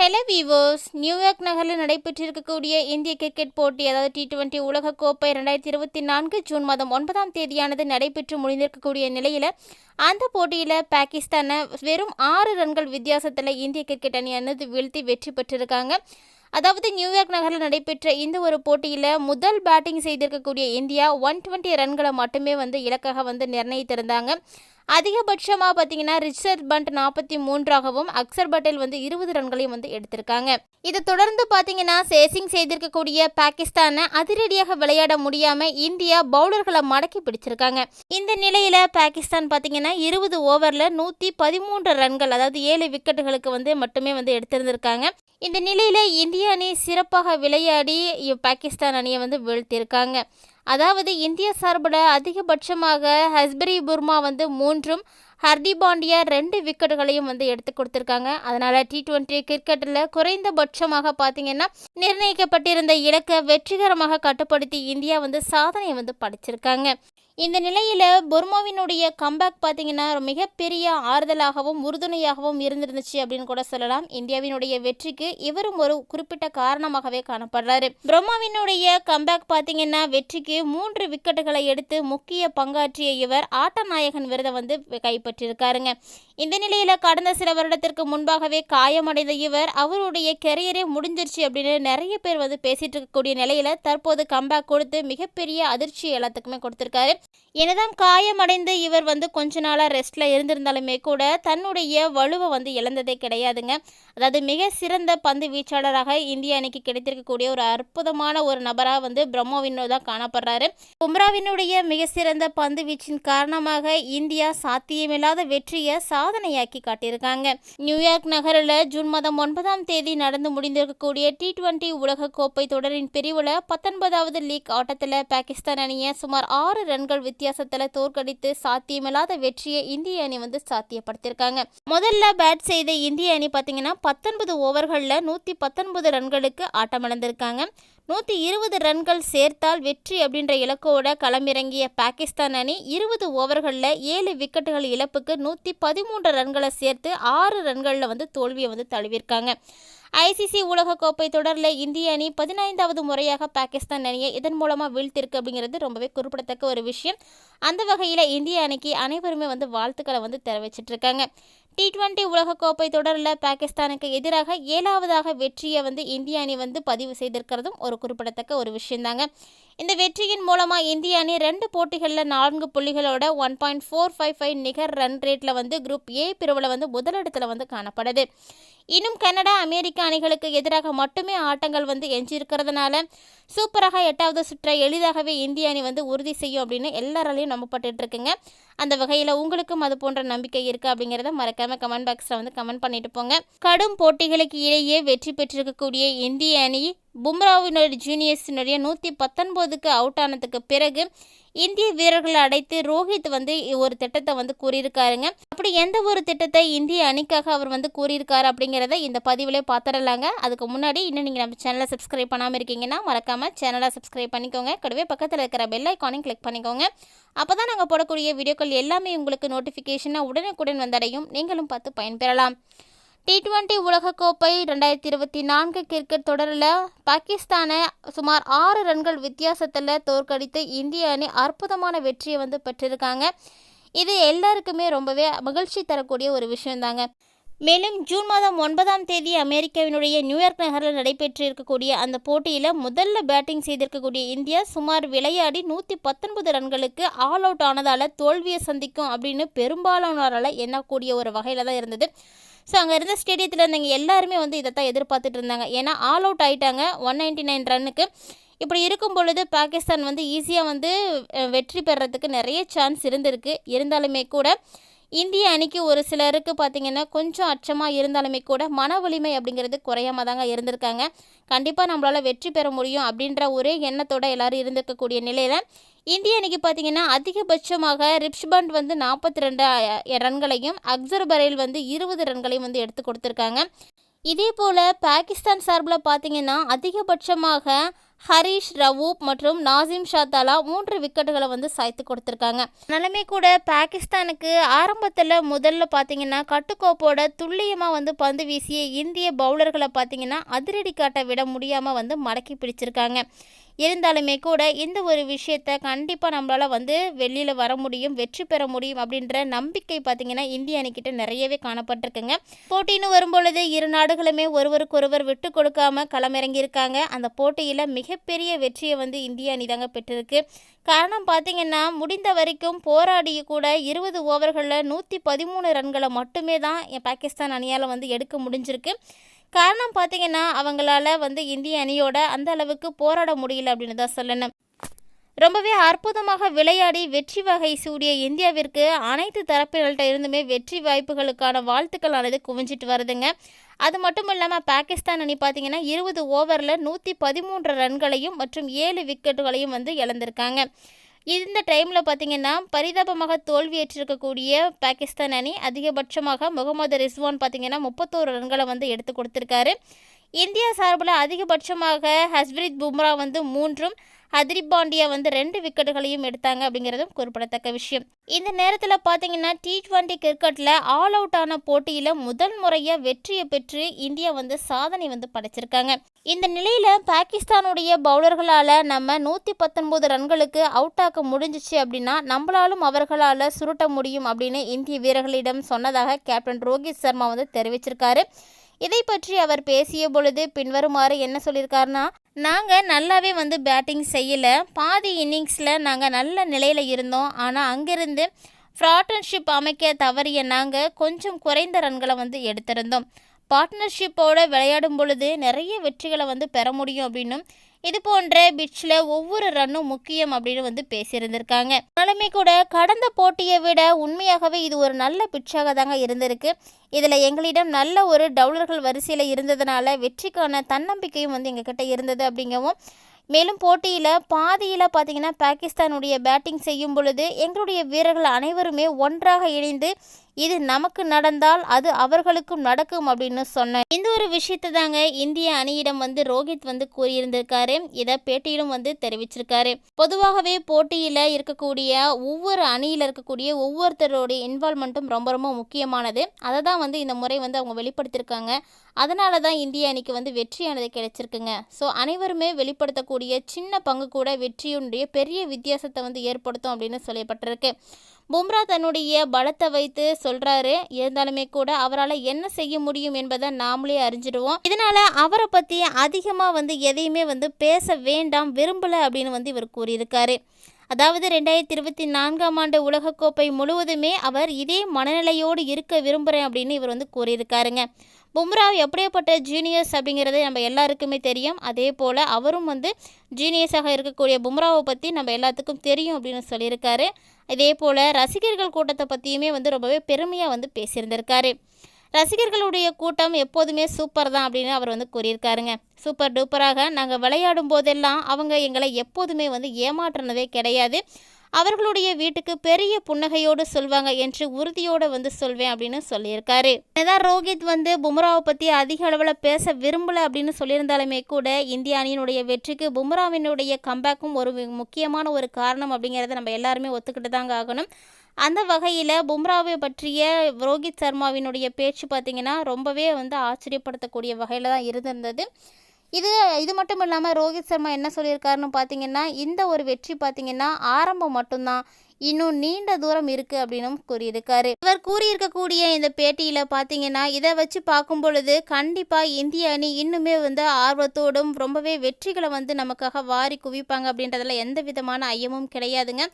Hello வீவோஸ் New York நகரில் நடைபெற்றிருக்கக்கூடிய இந்திய cricket போட்டி அதாவது டி டுவெண்ட்டி உலகக்கோப்பை ரெண்டாயிரத்தி இருபத்தி நான்கு ஜூன் மாதம் ஒன்பதாம் தேதியானது நடைபெற்று முடிந்திருக்கக்கூடிய நிலையில் அந்த போட்டியில் பாகிஸ்தானை வெறும் ஆறு ரன்கள் வித்தியாசத்தில் இந்திய கிரிக்கெட் அணியானது வீழ்த்தி வெற்றி பெற்றிருக்காங்க. அதாவது நியூயார்க் நகரில் நடைபெற்ற இந்த ஒரு போட்டியில் முதல் பேட்டிங் செய்திருக்கக்கூடிய இந்தியா ஒன் டுவெண்ட்டி ரன்களை மட்டுமே வந்து இலக்காக வந்து நிர்ணயித்திருந்தாங்க. அதிகபட்சமாக பார்த்தீங்கன்னா ரிச்சர்ட் பண்ட் நாற்பத்தி மூன்றாகவும் அக்சர் பட்டேல் வந்து இருபது ரன்களையும் வந்து எடுத்திருக்காங்க. இதை தொடர்ந்து பார்த்தீங்கன்னா சேசிங் செய்திருக்கக்கூடிய பாகிஸ்தானை அதிரடியாக விளையாட முடியாமல் இந்தியா பவுலர்களை மடக்கி பிடிச்சிருக்காங்க. இந்த நிலையில் பாகிஸ்தான் பார்த்தீங்கன்னா இருபது ஓவரில் நூற்றி பதிமூன்று ரன்கள் அதாவது ஏழு விக்கெட்டுகளுக்கு வந்து மட்டுமே வந்து எடுத்திருந்திருக்காங்க. இந்த நிலையில் இந்திய அணி சிறப்பாக விளையாடி பாகிஸ்தான் அணியை வந்து வீழ்த்தியிருக்காங்க. அதாவது இந்திய சார்பில் அதிகபட்சமாக ஹஸ்பரி புர்மா வந்து மூன்றும் ஹர்தி பாண்டியா ரெண்டு விக்கெட்டுகளையும் வந்து எடுத்து கொடுத்துருக்காங்க. அதனால் டி டுவெண்ட்டி கிரிக்கெட்டில் குறைந்தபட்சமாக பார்த்தீங்கன்னா நிர்ணயிக்கப்பட்டிருந்த இலக்கை வெற்றிகரமாக கட்டுப்படுத்தி இந்தியா வந்து சாதனை வந்து படிச்சிருக்காங்க. இந்த நிலையில் பொர்மோவினுடைய கம்பேக் பார்த்தீங்கன்னா மிகப்பெரிய ஆறுதலாகவும் உறுதுணையாகவும் இருந்திருந்துச்சு அப்படின்னு கூட சொல்லலாம். இந்தியாவினுடைய வெற்றிக்கு இவரும் ஒரு குறிப்பிட்ட காரணமாகவே காணப்படுறாரு. பிரம்மாவினுடைய கம்பேக் பார்த்தீங்கன்னா வெற்றிக்கு மூன்று விக்கெட்டுகளை எடுத்து முக்கிய பங்காற்றிய இவர் ஆட்ட நாயகன் விருதை வந்து கைப்பற்றியிருக்காருங்க இந்த நிலையில் கடந்த சில வருடத்திற்கு முன்பாகவே காயமடைந்த இவர் அவருடைய கெரியரே முடிஞ்சிருச்சு அப்படின்னு நிறைய பேர் வந்து பேசிட்டு இருக்கக்கூடிய நிலையில் தற்போது கம்பேக் கொடுத்து மிகப்பெரிய அதிர்ச்சி எல்லாத்துக்குமே கொடுத்துருக்காரு. என்னதான் காயமடைந்து இவர் வந்து கொஞ்ச நாளாக ரெஸ்ட்டில் இருந்திருந்தாலுமே கூட தன்னுடைய வலுவை வந்து இழந்ததே கிடையாதுங்க. அதாவது மிக சிறந்த பந்து வீச்சாளராக இந்திய அணிக்கு கிடைத்திருக்கக்கூடிய ஒரு அற்புதமான ஒரு நபராக வந்து பிரம்மோவினோ தான் காணப்படுறாரு. பும்ராவினுடைய மிக சிறந்த பந்து வீச்சின் காரணமாக இந்தியா சாத்தியமில்லாத வெற்றியை சாதனையாக்கி காட்டியிருக்காங்க. நியூயார்க் நகரில் ஜூன் மாதம் ஒன்பதாம் தேதி நடந்து முடிந்திருக்கக்கூடிய டி டுவெண்டி உலகக்கோப்பை தொடரின் பிரிவில் பத்தொன்பதாவது லீக் ஆட்டத்தில் பாகிஸ்தான் அணியை சுமார் ஆறு ரன்கள் வித்தியாசத்தில் தோற்கடித்து சாத்தியமில்லாத வெற்றியை இந்திய அணி வந்து சாத்தியப்படுத்தியிருக்காங்க. முதல்ல பேட் செய்த இந்திய அணி பார்த்தீங்கன்னா பத்தொன்பது ஓவர்களில் நூற்றி பத்தொன்பது ரன்களுக்கு ஆட்டமிழந்திருக்காங்க. நூற்றி இருபது ரன்கள் சேர்த்தால் வெற்றி அப்படின்ற இலக்கோட களமிறங்கிய பாகிஸ்தான் அணி இருபது ஓவர்களில் ஏழு விக்கெட்டுகள் இழப்புக்கு நூற்றி பதிமூன்று ரன்களை சேர்த்து ஆறு ரன்களில் வந்து தோல்வியை வந்து தழுவியிருக்காங்க. ஐசிசி உலகக்கோப்பை தொடரில் இந்திய அணி பதினைந்தாவது முறையாக பாகிஸ்தான் அணியை இதன் மூலமாக வீழ்த்திருக்கு அப்படிங்கிறது ரொம்பவே குறிப்பிடத்தக்க ஒரு விஷயம். அந்த வகையில் இந்திய அணிக்கு அனைவருமே வந்து வாழ்த்துக்களை வந்து தெரிவிச்சிட்டு இருக்காங்க டி டுவெண்ட்டி உலகக்கோப்பை தொடரில் பாகிஸ்தானுக்கு எதிராக ஏழாவதாக வெற்றியை வந்து இந்திய அணி வந்து பதிவு செய்திருக்கிறதும் ஒரு குறிப்பிடத்தக்க ஒரு விஷயந்தாங்க. இந்த வெற்றியின் மூலமாக இந்திய அணி ரெண்டு போட்டிகளில் நான்கு புள்ளிகளோட one point four five five நிகர் ரன் ரேட்டில் வந்து குரூப் ஏ பிரிவில் வந்து முதலிடத்தில் வந்து காணப்படுது. இன்னும் கனடா அமெரிக்க அணிகளுக்கு எதிராக மட்டுமே ஆட்டங்கள் வந்து எஞ்சியிருக்கிறதுனால சூப்பராக எட்டாவது சுற்றை எளிதாகவே இந்திய அணி வந்து உறுதி செய்யும் அப்படின்னு எல்லாராலையும் நம்பப்பட்டு இருக்குங்க அந்த வகையில் உங்களுக்கும் அது போன்ற நம்பிக்கை இருக்குது அப்படிங்கிறத மறக்காமல் கமெண்ட் பாக்ஸில் வந்து கமெண்ட் பண்ணிட்டு போங்க. கடும் போட்டிகளுக்கு இடையே வெற்றி பெற்றிருக்கக்கூடிய இந்திய அணி பும்ராவினுடைய ஜூனியர்ஸினுடைய நூற்றி பத்தொன்பதுக்கு அவுட் ஆனதுக்கு பிறகு இந்திய வீரர்களை அடைத்து ரோஹித் வந்து ஒரு திட்டத்தை வந்து கூறியிருக்காருங்க. அப்படி எந்த ஒரு திட்டத்தை இந்திய அணிக்காக அவர் வந்து கூறியிருக்காரு அப்படிங்கிறத இந்த பதிவிலே பார்த்துடலாங்க அதுக்கு முன்னாடி இன்னும் நீங்கள் நம்ம சேனலை சப்ஸ்கிரைப் பண்ணாமல் இருக்கீங்கன்னா மறக்காமல் சேனலை சப்ஸ்கிரைப் பண்ணிக்கோங்க. கூடவே பக்கத்தில் இருக்கிற பெல் ஐக்கானையும் கிளிக் பண்ணிக்கோங்க. அப்போ தான் நாங்கள் போடக்கூடிய வீடியோக்கள் எல்லாமே உங்களுக்கு நோட்டிஃபிகேஷனாக உடனுக்குடன் வந்தடையும். நீங்களும் பார்த்து பயன்பெறலாம். டி டுவெண்ட்டி உலகக்கோப்பை ரெண்டாயிரத்தி இருபத்தி நான்கு கிரிக்கெட் தொடரில் பாகிஸ்தானை சுமார் ஆறு ரன்கள் வித்தியாசத்தில் தோற்கடித்து இந்திய அணி அற்புதமான வெற்றியை வந்து பெற்றிருக்காங்க. இது எல்லாருக்குமே ரொம்பவே மகிழ்ச்சி தரக்கூடிய ஒரு விஷயந்தாங்க மேலும் ஜூன் மாதம் ஒன்பதாம் தேதி அமெரிக்காவினுடைய நியூயார்க் நகரில் நடைபெற்று இருக்கக்கூடிய அந்த போட்டியில் முதல்ல பேட்டிங் செய்திருக்கக்கூடிய இந்தியா சுமார் விளையாடி நூற்றி பத்தொன்பது ரன்களுக்கு ஆல் அவுட் ஆனதால் தோல்வியை சந்திக்கும் அப்படின்னு பெரும்பாலானோரால் எண்ணக்கூடிய ஒரு வகையில் தான் இருந்தது. ஸோ அங்கே இருந்த ஸ்டேடியத்தில் இருந்தவங்க எல்லாருமே வந்து இதை தான் எதிர்பார்த்துட்டு இருந்தாங்க. ஏன்னா ஆல் அவுட் ஆகிட்டாங்க ஒன் நைன்டி நைன் ரன்னுக்கு. இப்படி இருக்கும் பொழுது பாகிஸ்தான் வந்து ஈஸியாக வந்து வெற்றி பெறத்துக்கு நிறைய சான்ஸ் இருந்திருக்கு. இருந்தாலுமே கூட இந்திய அணிக்கு ஒரு சிலருக்கு பார்த்திங்கன்னா கொஞ்சம் அச்சமாக இருந்தாலுமே கூட மன வலிமை அப்படிங்கிறது குறையாம தாங்க இருந்திருக்காங்க. கண்டிப்பாக நம்மளால் வெற்றி பெற முடியும் அப்படின்ற ஒரே எண்ணத்தோட எல்லோரும் இருந்திருக்கக்கூடிய நிலையில் இந்திய அணிக்கு பார்த்தீங்கன்னா அதிகபட்சமாக ரிப்ஷ்பண்ட் வந்து நாற்பத்தி ரெண்டு ரன்களையும் அக்சர் பரேல் வந்து இருபது ரன்களையும் வந்து எடுத்து கொடுத்துருக்காங்க. இதே போல் பாகிஸ்தான் சார்பில் பார்த்தீங்கன்னா அதிகபட்சமாக ஹரிஷ் ரவூப் மற்றும் நாசிம் ஷா தலா மூன்று விக்கெட்டுகளை வந்து சாய்த்து கொடுத்துருக்காங்க. நிலைமை கூட பாகிஸ்தானுக்கு ஆரம்பத்தில் முதல்ல பார்த்தீங்கன்னா கட்டுக்கோப்போட துல்லியமாக வந்து பந்து வீசிய இந்திய பவுலர்களை பார்த்தீங்கன்னா அதிரடி காட்ட விட முடியாமல் வந்து மடக்கி பிடிச்சிருக்காங்க. இருந்தாலுமே கூட இந்த ஒரு விஷயத்த கண்டிப்பாக நம்மளால் வந்து வெளியில் வர முடியும் வெற்றி பெற முடியும் அப்படின்ற நம்பிக்கை பார்த்திங்கன்னா இந்திய அணிக்கிட்ட நிறையவே காணப்பட்டிருக்குங்க. போட்டின்னு வரும்பொழுது இரு நாடுகளுமே ஒருவருக்கொருவர் விட்டு கொடுக்காம களமிறங்கியிருக்காங்க. அந்த போட்டியில் மிக மிகப்பெரிய வெற்றியை வந்து இந்திய அணி தாங்க பெற்றிருக்கு. காரணம் பார்த்தீங்கன்னா முடிந்த வரைக்கும் போராடி கூட இருபது ஓவர்களில் நூற்றி பதிமூணு ரன்களை மட்டுமே தான் பாகிஸ்தான் அணியால் வந்து எடுக்க முடிஞ்சிருக்கு. காரணம் பார்த்தீங்கன்னா அவங்களால வந்து இந்திய அணியோட அந்த அளவுக்கு போராட முடியல அப்படின்னு தான் சொல்லணும். ரொம்பவே அற்புதமாக விளையாடி வெற்றி வகை சூடிய இந்தியாவிற்கு அனைத்து தரப்பினர்கிட்ட இருந்துமே வெற்றி வாய்ப்புகளுக்கான வாழ்த்துக்கள் ஆனது குவிஞ்சிட்டு வருதுங்க. அது மட்டும் இல்லாமல் பாகிஸ்தான் அணி பார்த்தீங்கன்னா இருபது ஓவரில் நூற்றி பதிமூன்று ரன்களையும் மற்றும் ஏழு விக்கெட்டுகளையும் வந்து இழந்திருக்காங்க. இந்த டைமில் பார்த்தீங்கன்னா பரிதாபமாக தோல்வியேற்றிருக்கக்கூடிய பாகிஸ்தான் அணி அதிகபட்சமாக முகமது ரிஸ்வான் பார்த்தீங்கன்னா முப்பத்தோரு ரன்களை வந்து எடுத்து கொடுத்துருக்காரு. இந்தியா சார்பில் அதிகபட்சமாக ஹஸ்பிரித் பும்ரா வந்து மூன்றும் ஹதிரி பாண்டியா வந்து ரெண்டு விக்கெட்டுகளையும் எடுத்தாங்க அப்படிங்கிறதும் குறிப்பிடத்தக்க விஷயம். இந்த நேரத்தில் பார்த்தீங்கன்னா டி டுவெண்ட்டி கிரிக்கெட்டில் ஆல் அவுட் ஆன போட்டியில் முதல் முறையாக வெற்றியை பெற்று இந்தியா வந்து சாதனை வந்து படைச்சிருக்காங்க. இந்த நிலையில் பாகிஸ்தானுடைய பவுலர்களால் நம்ம நூற்றி பத்தொன்பது ரன்களுக்கு அவுட் ஆக்க முடிஞ்சிச்சு அப்படின்னா நம்மளாலும் அவர்களால் சுருட்ட முடியும் அப்படின்னு இந்திய வீரர்களிடம் சொன்னதாக கேப்டன் ரோஹித் சர்மா வந்து தெரிவிச்சிருக்காரு. இதை பற்றி அவர் பேசிய பொழுது பின்வருமாறு என்ன சொல்லியிருக்காருன்னா நாங்கள் நல்லாவே வந்து பேட்டிங் செய்யலை. பாதி இன்னிங்ஸில் நாங்கள் நல்ல நிலையில் இருந்தோம். ஆனால் அங்கேருந்து ஃப்ராட்டன்ஷிப் அமைக்க தவறிய நாங்கள் கொஞ்சம் குறைந்த ரன்களை வந்து எடுத்திருந்தோம். பார்ட்னர்ஷிப்போடு விளையாடும் பொழுது நிறைய வெற்றிகளை வந்து பெற முடியும் அப்படின்னும் இது போன்ற பிட்ச்சில் ஒவ்வொரு ரன்னும் முக்கியம் அப்படின்னு வந்து பேசியிருந்திருக்காங்க. ஆனாலுமே கூட கடந்த போட்டியை விட உண்மையாகவே இது ஒரு நல்ல பிட்சாக தாங்க இருந்திருக்கு. இதில் எங்களிடம் நல்ல ஒரு டவுலர்கள் வரிசையில் இருந்ததுனால வெற்றிக்கான தன்னம்பிக்கையும் வந்து எங்ககிட்ட இருந்தது அப்படிங்கவும் மேலும் போட்டியில் பாதியில் பார்த்தீங்கன்னா பாகிஸ்தானுடைய பேட்டிங் செய்யும் பொழுது எங்களுடைய வீரர்கள் அனைவருமே ஒன்றாக இணைந்து இது நமக்கு நடந்தால் அது அவர்களுக்கும் நடக்கும் அப்படின்னு சொன்னேன். இந்த ஒரு விஷயத்தை தாங்க இந்திய அணியிடம் வந்து ரோஹித் வந்து கூறியிருந்திருக்காரு. இதை பேட்டியிலும் வந்து தெரிவிச்சிருக்காரு. பொதுவாகவே போட்டியில் இருக்கக்கூடிய ஒவ்வொரு அணியில் இருக்கக்கூடிய ஒவ்வொருத்தருடைய இன்வால்மெண்ட்டும் ரொம்ப ரொம்ப முக்கியமானது. அதை தான் வந்து இந்த முறை வந்து அவங்க வெளிப்படுத்தியிருக்காங்க. அதனால தான் இந்திய அணிக்கு வந்து வெற்றியானது கிடைச்சிருக்குங்க. ஸோ அனைவருமே வெளிப்படுத்தக்கூடிய சின்ன பங்கு கூட வெற்றியுடைய பெரிய வித்தியாசத்தை வந்து ஏற்படுத்தும் அப்படின்னு சொல்லப்பட்டிருக்கு. பும்ரா தன்னுடைய பலத்தை வைத்து சொல்றாரு. இருந்தாலுமே கூட அவரால் என்ன செய்ய முடியும் என்பதை நாமளே அறிஞ்சிடுவோம். இதனால அவரை பற்றி அதிகமாக வந்து எதையுமே வந்து பேச வேண்டாம் விரும்பல அப்படின்னு வந்து இவர் கூறியிருக்காரு. அதாவது ரெண்டாயிரத்தி இருபத்தி நான்காம் ஆண்டு உலகக்கோப்பை முழுவதுமே அவர் இதே மனநிலையோடு இருக்க விரும்புகிறேன் அப்படின்னு இவர் வந்து கூறியிருக்காருங்க. பும்ரா எப்படியாப்பட்ட ஜீனியஸ் அப்படிங்கிறது நம்ம எல்லாருக்குமே தெரியும். அதே போல் அவரும் வந்து ஜீனியஸாக இருக்கக்கூடிய பும்ராவை பற்றி நம்ம எல்லாத்துக்கும் தெரியும் அப்படின்னு சொல்லியிருக்காரு. இதே போல் ரசிகர்கள் கூட்டத்தை பற்றியுமே வந்து ரொம்பவே பெருமையாக வந்து பேசியிருந்திருக்காரு. ரசிகர்களுடைய கூட்டம் எப்போதுமே சூப்பர் தான் அப்படின்னு அவர் வந்து கூறியிருக்காருங்க. சூப்பர் டூப்பராக நாங்கள் விளையாடும் போதெல்லாம் அவங்க எங்களை எப்போதுமே வந்து ஏமாற்றினதே கிடையாது. அவர்களுடைய வீட்டுக்கு பெரிய புன்னகையோடு சொல்வாங்க என்று உறுதியோடு வந்து சொல்வேன் அப்படின்னு சொல்லியிருக்காரு. ஏதாவது ரோஹித் வந்து பும்ராவை பற்றி அதிக அளவில் பேச விரும்பலை அப்படின்னு சொல்லியிருந்தாலுமே கூட இந்திய அணியினுடைய வெற்றிக்கு பும்ராவினுடைய கம்பேக்கும் ஒரு முக்கியமான ஒரு காரணம் அப்படிங்கிறத நம்ம எல்லாருமே ஒத்துக்கிட்டு தாங்க ஆகணும். அந்த வகையில் பும்ராவை பற்றிய ரோஹித் சர்மாவினுடைய பேச்சு பார்த்திங்கன்னா ரொம்பவே வந்து ஆச்சரியப்படுத்தக்கூடிய வகையில் தான் இருந்திருந்தது. இது இது மட்டும் இல்லாமல் ரோஹித் சர்மா என்ன சொல்லியிருக்காருன்னு பார்த்தீங்கன்னா இந்த ஒரு வெற்றி பார்த்தீங்கன்னா ஆரம்பம் மட்டும்தான். இன்னும் நீண்ட தூரம் இருக்குது அப்படின்னும் கூறியிருக்காரு. இவர் கூறியிருக்கக்கூடிய இந்த பேட்டியில் பார்த்தீங்கன்னா இதை வச்சு பார்க்கும் பொழுது கண்டிப்பாக இந்திய அணி இன்னுமே வந்து ஆர்வத்தோடும் ரொம்பவே வெற்றிகளை வந்து நமக்காக வாரி குவிப்பாங்க அப்படின்றதுல எந்த விதமான ஐயமும் கிடையாதுங்க.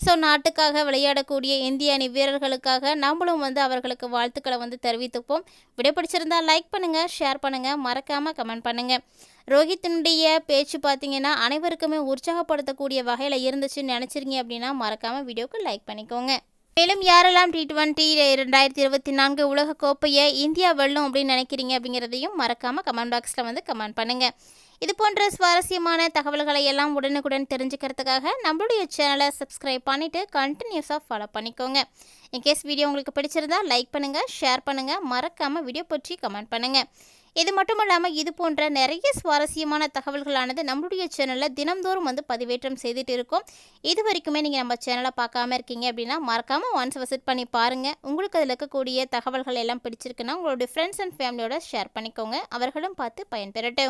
ஸோ நாட்டுக்காக விளையாடக்கூடிய இந்திய அணி வீரர்களுக்காக நம்மளும் வந்து அவர்களுக்கு வாழ்த்துக்களை வந்து தெரிவித்துப்போம். விடை பிடிச்சிருந்தா லைக் பண்ணுங்கள் ஷேர் பண்ணுங்கள் மறக்காமல் கமெண்ட் பண்ணுங்கள் ரோஹித்தினுடைய பேச்சு பார்த்தீங்கன்னா அனைவருக்குமே உற்சாகப்படுத்தக்கூடிய வகையில் இருந்துச்சுன்னு நினச்சிருங்க அப்படின்னா மறக்காமல் வீடியோக்கு லைக் பண்ணிக்கோங்க. மேலும் யாரெல்லாம் டி டுவெண்ட்டி ரெண்டாயிரத்தி இருபத்தி நான்கு உலக கோப்பையை இந்தியா வெல்லும் அப்படின்னு நினைக்கிறீங்க அப்படிங்கிறதையும் மறக்காமல் கமெண்ட் பாக்ஸில் வந்து கமெண்ட் பண்ணுங்கள் இது போன்ற சுவாரஸ்யமான தகவல்களை எல்லாம் உடனுக்குடன் தெரிஞ்சுக்கிறதுக்காக நம்மளுடைய சேனலை சப்ஸ்கிரைப் பண்ணிவிட்டு கண்டினியூஸாக ஃபாலோ பண்ணிக்கோங்க. இன்கேஸ் வீடியோ உங்களுக்கு பிடிச்சிருந்தா லைக் பண்ணுங்கள் ஷேர் பண்ணுங்கள் மறக்காமல் வீடியோ பற்றி கமெண்ட் பண்ணுங்கள் இது மட்டும் இல்லாமல் இது போன்ற நிறைய சுவாரஸ்யமான தகவல்களானது நம்மளுடைய சேனலில் தினம்தோறும் வந்து பதிவேற்றம் செய்துட்டு இருக்கோம். இது வரைக்குமே நீங்கள் நம்ம சேனலை பார்க்காம இருக்கீங்க அப்படின்னா மறக்காமல் ஒன்ஸ் விசிட் பண்ணி பாருங்கள் உங்களுக்கு அதில் இருக்கக்கூடிய தகவல்கள் எல்லாம் பிடிச்சிருக்குன்னா உங்களுடைய ஃப்ரெண்ட்ஸ் அண்ட் ஃபேமிலியோட ஷேர் பண்ணிக்கோங்க. அவர்களும் பார்த்து பயன்பெறட்டும்.